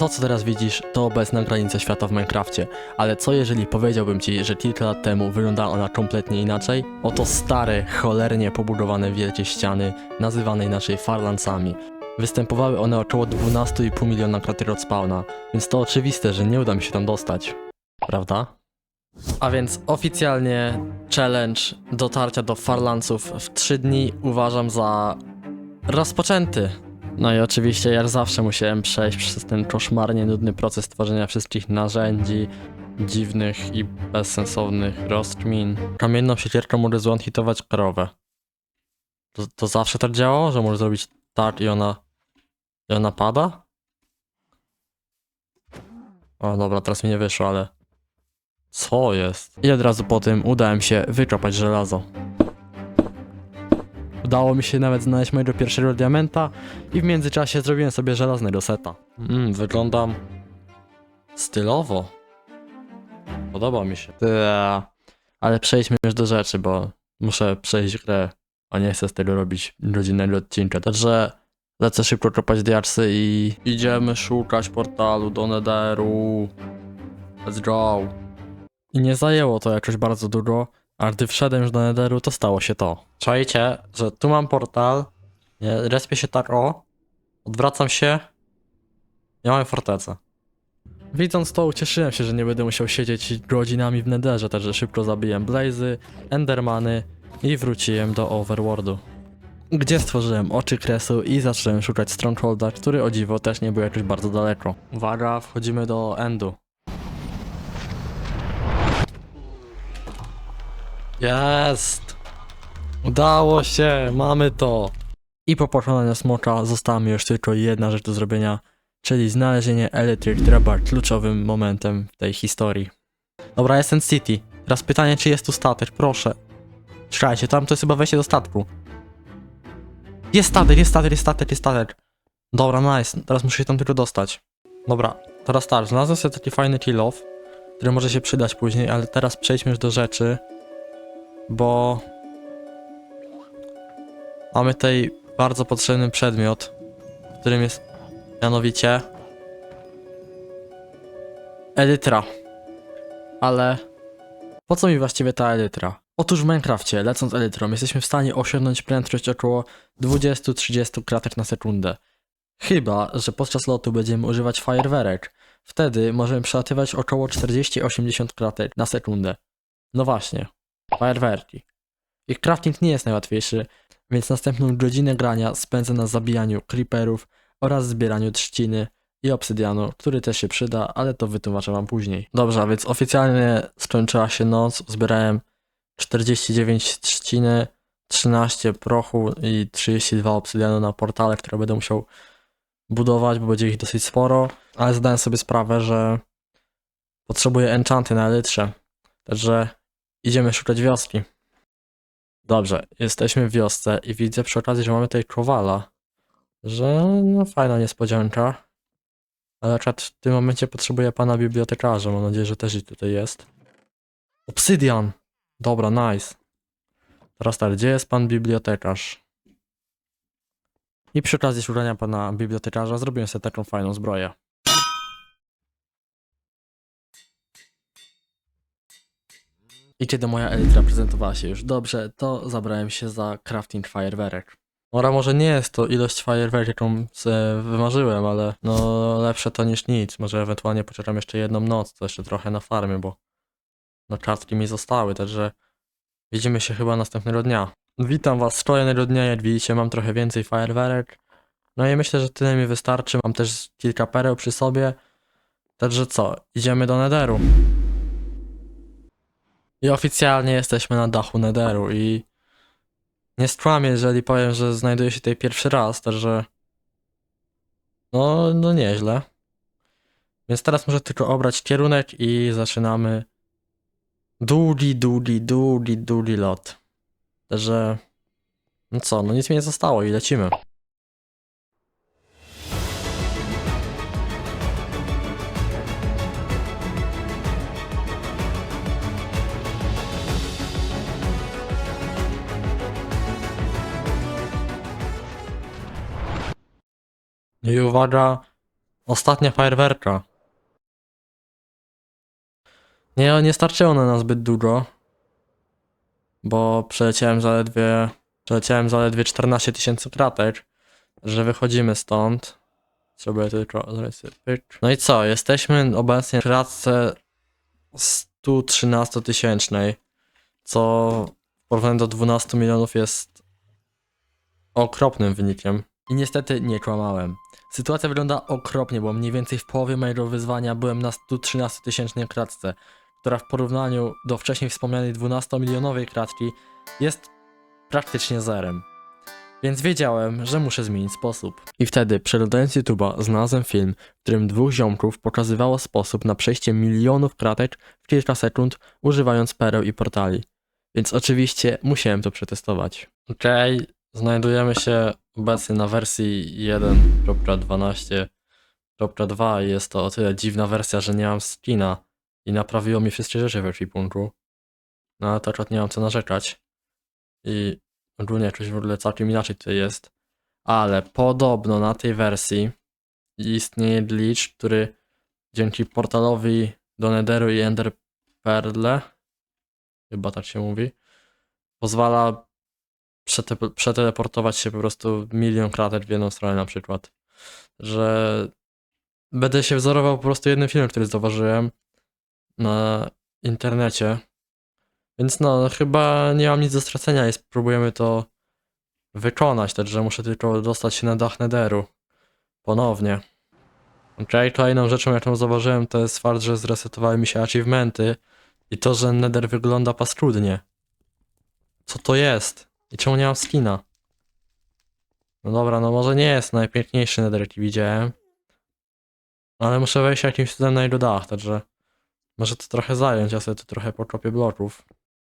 To, co teraz widzisz, to obecna granica świata w Minecrafcie, ale co jeżeli powiedziałbym ci, że kilka lat temu wyglądała ona kompletnie inaczej? Oto stare, cholernie pobudowane wielkie ściany, nazywane inaczej Farlandsami. Występowały one około 12,5 miliona krater od spawna, więc to oczywiste, że nie uda mi się tam dostać. Prawda? A więc oficjalnie challenge dotarcia do Farlandsów w 3 dni uważam za rozpoczęty. No i oczywiście jak zawsze musiałem przejść przez ten koszmarnie nudny proces tworzenia wszystkich narzędzi dziwnych i bezsensownych rozkmin. Kamienną siekierką mogę złąhitować krowę. To, to zawsze tak działało, że możesz zrobić tak i ona i ona pada? O dobra, teraz mi nie wyszło, ale co jest? I od razu po tym udałem się wykopać żelazo. Udało mi się nawet znaleźć mojego pierwszego diamenta i w międzyczasie zrobiłem sobie żelaznego seta. Mmm, wyglądam stylowo. Podoba mi się. Ale przejdźmy już do rzeczy, bo muszę przejść grę, a nie chcę z tego robić rodzinnego odcinka. Także lecę szybko kopać diaksy i idziemy szukać portalu do Netheru. Let's go. I nie zajęło to jakoś bardzo długo, a gdy wszedłem już do Netheru, to stało się to. Czajcie, że tu mam portal, respię się tak o, odwracam się, ja mam fortecę. Widząc to, ucieszyłem się, że nie będę musiał siedzieć godzinami w Netherze, także szybko zabiłem Blazy, Endermany i wróciłem do Overworldu. Gdzie stworzyłem oczy kresu i zacząłem szukać Strongholda, który o dziwo też nie był jakoś bardzo daleko. Uwaga, wchodzimy do Endu. Jest! Udało się, mamy to! I po pokonaniu smoka została mi już tylko jedna rzecz do zrobienia, czyli znalezienie Electric, była kluczowym momentem w tej historii. Dobra, jestem City. Teraz pytanie, czy jest tu statek, proszę. Czekajcie, tam to jest chyba wejście do statku. Jest statek, jest statek, jest statek, jest statek. Dobra, nice. Teraz muszę się tam tylko dostać. Dobra, teraz tak, znalazłem sobie taki fajny kill off, który może się przydać później, ale teraz przejdźmy już do rzeczy, bo mamy tutaj bardzo potrzebny przedmiot, którym jest mianowicie Elytra. Ale po co mi właściwie ta Elytra? Otóż w Minecrafcie, lecąc Elytrą, jesteśmy w stanie osiągnąć prędkość około 20-30 kratek na sekundę. Chyba, że podczas lotu będziemy używać fajerwerek. Wtedy możemy przelatywać około 40-80 kratek na sekundę. No właśnie, fajerwerki. Ich crafting nie jest najłatwiejszy, więc następną godzinę grania spędzę na zabijaniu creeperów oraz zbieraniu trzciny i obsydianu, który też się przyda, ale to wytłumaczę wam później. Dobrze, więc oficjalnie skończyła się noc, zbierałem 49 trzciny, 13 prochu i 32 obsydianu na portale, które będę musiał budować, bo będzie ich dosyć sporo, ale zdałem sobie sprawę, że potrzebuję enchanty na elytrze, także idziemy szukać wioski. Dobrze, jesteśmy w wiosce i widzę przy okazji, że mamy tutaj kowala, że no fajna niespodzianka, ale akurat w tym momencie potrzebuję pana bibliotekarza, mam nadzieję, że też i tutaj jest. Obsydian! Dobra, nice. Teraz tak, gdzie jest pan bibliotekarz? I przy okazji szukania pana bibliotekarza zrobiłem sobie taką fajną zbroję. I kiedy moja elitra prezentowała się już dobrze, to zabrałem się za crafting fajerwerek. Ora może nie jest to ilość fajerwerek, jaką sobie wymarzyłem, ale no lepsze to niż nic. Może ewentualnie poczekam jeszcze jedną noc, to jeszcze trochę na farmie, bo no kartki mi zostały, także widzimy się chyba następnego dnia. Witam was kolejnego dnia, jak widzicie mam trochę więcej fajerwerek. No i myślę, że tyle mi wystarczy, mam też kilka pereł przy sobie. Także co, idziemy do Netheru. I oficjalnie jesteśmy na dachu Netheru i nie skłamię, jeżeli powiem, że znajduję się tutaj pierwszy raz, także no, no nieźle. Więc teraz muszę tylko obrać kierunek i zaczynamy długi, długi, długi, długi lot. Także no co, no nic mi nie zostało i lecimy. I uwaga, Ostatnia fajerwerka. Nie, nie starczyło na nas zbyt dużo. Bo przeleciałem zaledwie. Przeleciałem zaledwie 14 tysięcy kratek. Że wychodzimy stąd. Zrobię tylko. pyk. No i co? Jesteśmy obecnie w kratce 113 tysięcznej. Co w porównaniu do 12 milionów jest okropnym wynikiem. I niestety nie kłamałem. Sytuacja wygląda okropnie, bo mniej więcej w połowie mojego wyzwania byłem na 113 tysięcznej kratce, która w porównaniu do wcześniej wspomnianej 12-milionowej kratki jest praktycznie zerem. Więc wiedziałem, że muszę zmienić sposób. I wtedy, przeglądając YouTube'a, znalazłem film, w którym dwóch ziomków pokazywało sposób na przejście milionów kratek w kilka sekund, używając pereł i portali. Więc oczywiście musiałem to przetestować. Okej, znajdujemy się obecnie na wersji 1.12.2 i jest to o tyle dziwna wersja, że nie mam skina i naprawiło mi wszystkie rzeczy w ekwipunku. No ale akurat nie mam co narzekać. I ogólnie jakoś w ogóle całkiem inaczej tutaj jest. Ale podobno na tej wersji istnieje glitch, który dzięki portalowi do Netheru i Ender Pearl, chyba tak się mówi, pozwala przete- przeteleportować się po prostu milion kratek w jedną stronę na przykład. Że będę się wzorował po prostu jednym filmem, który zauważyłem na internecie. Więc no, chyba nie mam nic do stracenia i spróbujemy to wykonać, też, że muszę tylko dostać się na dach Netheru. Ponownie. Okej, kolejną rzeczą, jaką zauważyłem, to jest fakt, że zresetowały mi się achievementy i to, że Nether wygląda paskudnie. Co to jest? I czemu nie mam skina? No dobra, no może nie jest najpiękniejszy Nether, jaki widziałem. Ale muszę wejść jakimś cudem na jego dach, także może to trochę zająć, ja sobie tu trochę pokopię bloków.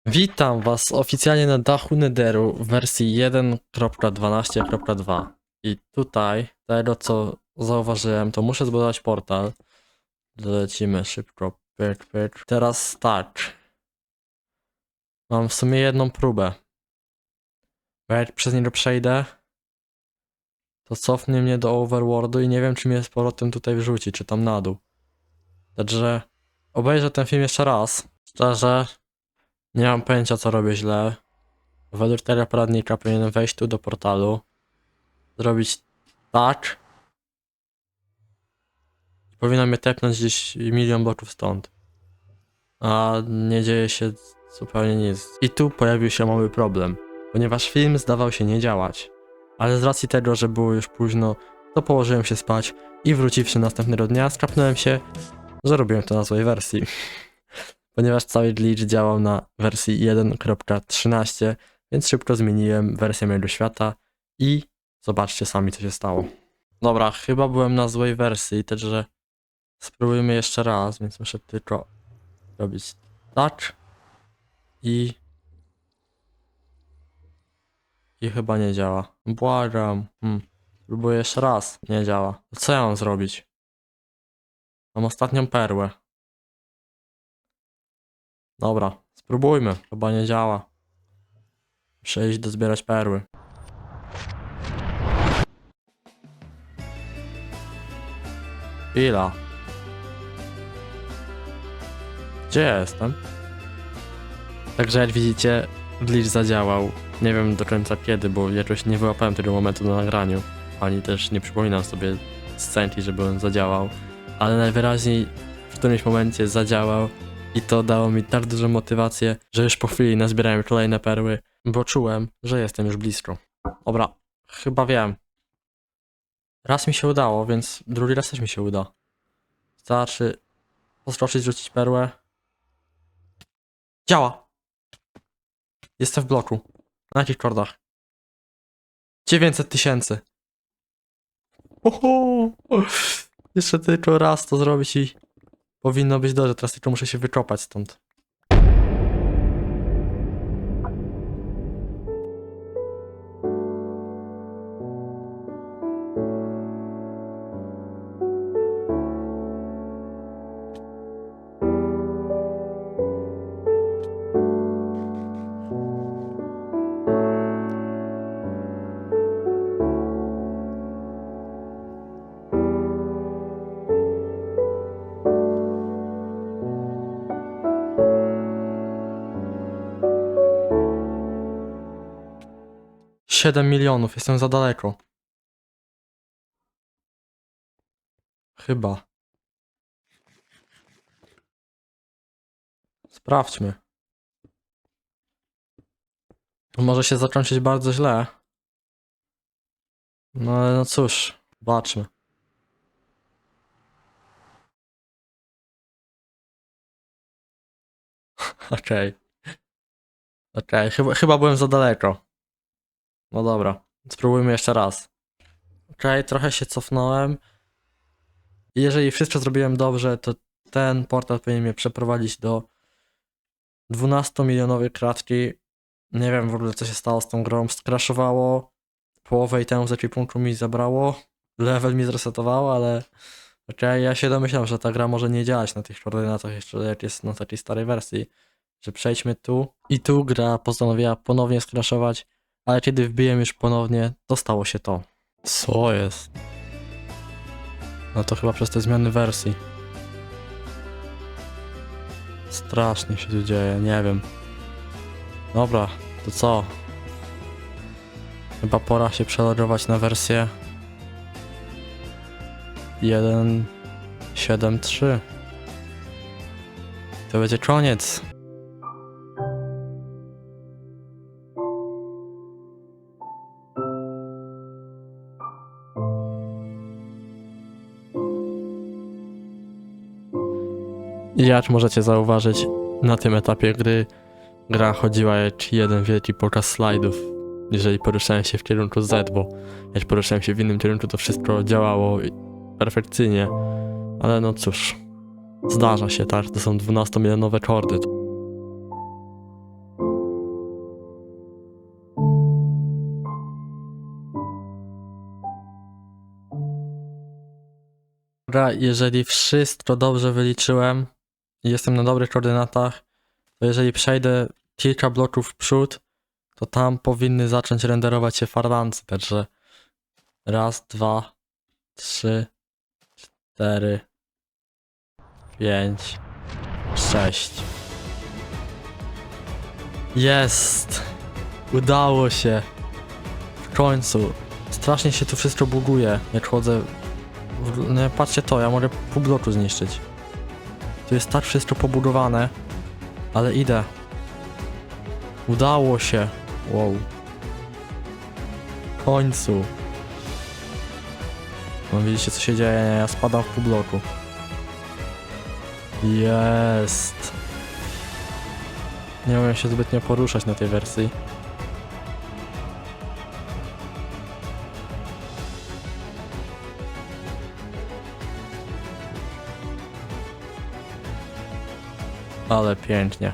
Witam was oficjalnie na dachu Netheru w wersji 1.12.2 i tutaj, tego co zauważyłem, to muszę zbudować portal. Lecimy szybko, pyk, pyk. Teraz tak. Mam w sumie jedną próbę. Bo jak przez niego przejdę, to cofnie mnie do Overworldu i nie wiem, czy mnie z powrotem tutaj wrzuci, czy tam na dół. Także obejrzę ten film jeszcze raz. Szczerze, nie mam pojęcia, co robię źle. Według tego poradnika powinienem wejść tu do portalu, zrobić tak i powinno mnie tepnąć gdzieś milion bloków stąd. A nie dzieje się zupełnie nic. I tu pojawił się mały problem ponieważ film zdawał się nie działać. Ale z racji tego, że było już późno, to położyłem się spać i wróciwszy następnego dnia skapnąłem się, że robiłem to na złej wersji. ponieważ cały glitch działał na wersji 1.13, więc szybko zmieniłem wersję mojego świata i zobaczcie sami co się stało. Dobra, chyba byłem na złej wersji, także spróbujmy jeszcze raz, więc muszę tylko robić tak i i chyba nie działa. Błagam. Hmm. Próbuję jeszcze raz. Nie działa. Co ja mam zrobić? Mam ostatnią perłę. Dobra, spróbujmy. Chyba nie działa. Muszę iść dozbierać perły. Chwila. Gdzie ja jestem? Także jak widzicie, glitch zadziałał. Nie wiem do końca kiedy, bo jakoś nie wyłapałem tego momentu na nagraniu, ani też nie przypominam sobie scenki, żeby on zadziałał, ale najwyraźniej w którymś momencie zadziałał i to dało mi tak dużą motywację, że już po chwili nazbierałem kolejne perły, bo czułem, że jestem już blisko. Dobra, chyba wiem. Raz mi się udało, więc drugi raz też mi się uda. Starczy poskoczyć, rzucić perłę. Działa! Jestem w bloku. Na jakich kordach? 900 tysięcy. Oho! Jeszcze tylko raz to zrobić i powinno być dobrze. Teraz tylko muszę się wykopać stąd. 7 milionów, jestem za daleko. Chyba. Sprawdźmy. Może się zakończyć bardzo źle. No ale no cóż, zobaczmy. Okej. Okej, chyba, chyba byłem za daleko. No dobra, spróbujmy jeszcze raz. Okej, trochę się cofnąłem. Jeżeli wszystko zrobiłem dobrze, to ten portal powinien mnie przeprowadzić do 12-milionowej kratki. Nie wiem w ogóle co się stało z tą grą. Skraszowało. Połowę i temu z ekwipunku mi zabrało. Level mi zresetowało, ale okej, ja się domyślam, że ta gra może nie działać na tych koordynatach jeszcze jak jest na takiej starej wersji. Że przejdźmy tu. I tu gra postanowiła ponownie skraszować, ale kiedy wbiłem już ponownie, to stało się to. Co jest? No to chyba przez te zmiany wersji. Strasznie się tu dzieje, nie wiem. Dobra, to co? Chyba pora się przelogować na wersję 1.7.3. To będzie koniec. Jak możecie zauważyć, na tym etapie gry gra chodziła jak jeden wielki pokaz slajdów. Jeżeli poruszałem się w kierunku Z, bo jak poruszałem się w innym kierunku, to wszystko działało perfekcyjnie. Ale no cóż, zdarza się, tak? To są 12-milionowe kordy. Dobra, jeżeli wszystko dobrze wyliczyłem i jestem na dobrych koordynatach, to jeżeli przejdę kilka bloków w przód, to tam powinny zacząć renderować się farlancy, także raz, dwa, trzy, cztery, pięć, sześć. Jest! Udało się! W końcu. Strasznie się tu wszystko buguje, jak chodzę. w- No, patrzcie to, ja mogę pół bloku zniszczyć. Tu jest tak wszystko pobudowane, ale idę. Udało się. Wow. W końcu. No widzicie co się dzieje, ja spadam w pół bloku. Jest. Nie umiem się zbytnio poruszać na tej wersji. Ale pięknie.